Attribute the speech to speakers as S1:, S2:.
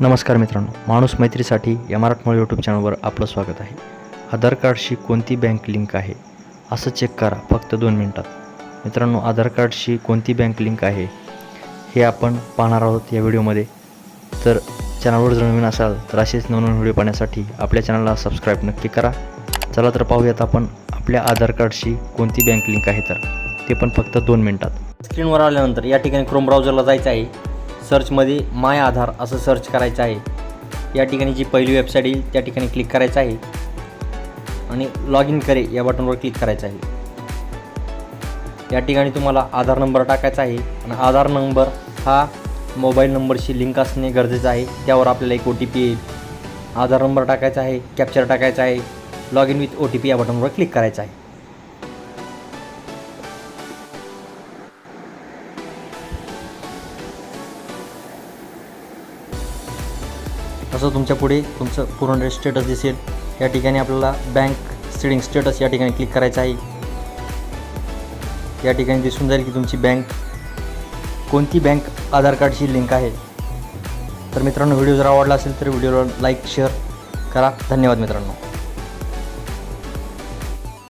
S1: नमस्कार मित्रांनो माणूस मैत्रीसाठी या मराठमोळी यूट्यूब चॅनलवर आपलं स्वागत आहे. आधार कार्डशी कोणती बँक लिंक आहे? असं चेक करा फक्त दोन मिनटात. मित्रांनो आधार कार्डशी कोणती बँक लिंक आहे? हे आपण पाहणार आहोत या व्हिडिओमध्ये. तर चॅनलवर जर नवीन असाल तर असेच नवनवीन व्हिडिओ पाहण्यासाठी आपल्या चॅनलला सबस्क्राईब नक्की करा. चला तर पाहूयात आपण आपल्या आधार कार्डशी कोणती बँक लिंक आहे तर. ते पण फक्त दोन मिनटात. स्क्रीनवर आल्यानंतर या ठिकाणी क्रोम ब्राउझरला जायचं आहे. सर्चमध्ये माय आधार असं सर्च करायचं आहे. या ठिकाणी जी पहिली वेबसाईट येईल त्या ठिकाणी क्लिक करायचं आहे. आणि लॉग इन करे या बटनवर क्लिक करायचं आहे. या ठिकाणी तुम्हाला आधार नंबर टाकायचा आहे. आणि आधार नंबर हा मोबाईल नंबरशी लिंक असणे गरजेचं आहे. त्यावर आपल्याला एक ओ टी पी येईल. आधार नंबर टाकायचा आहे कॅप्चर टाकायचा आहे. Log in with O T P या बटनवर क्लिक करायचं आहे. असं तुमच्यापुढे तुमचं पूर्ण स्टेटस दिसेल. या ठिकाणी आपल्याला बँक सेडिंग स्टेटस या ठिकाणी क्लिक करायचं आहे. या ठिकाणी दिसून जाईल की तुमची बँक कोणती बँक आधार कार्डशी लिंक आहे. तर मित्रांनो व्हिडिओ जर आवडला असेल तर व्हिडिओला लाईक शेअर करा. धन्यवाद मित्रांनो.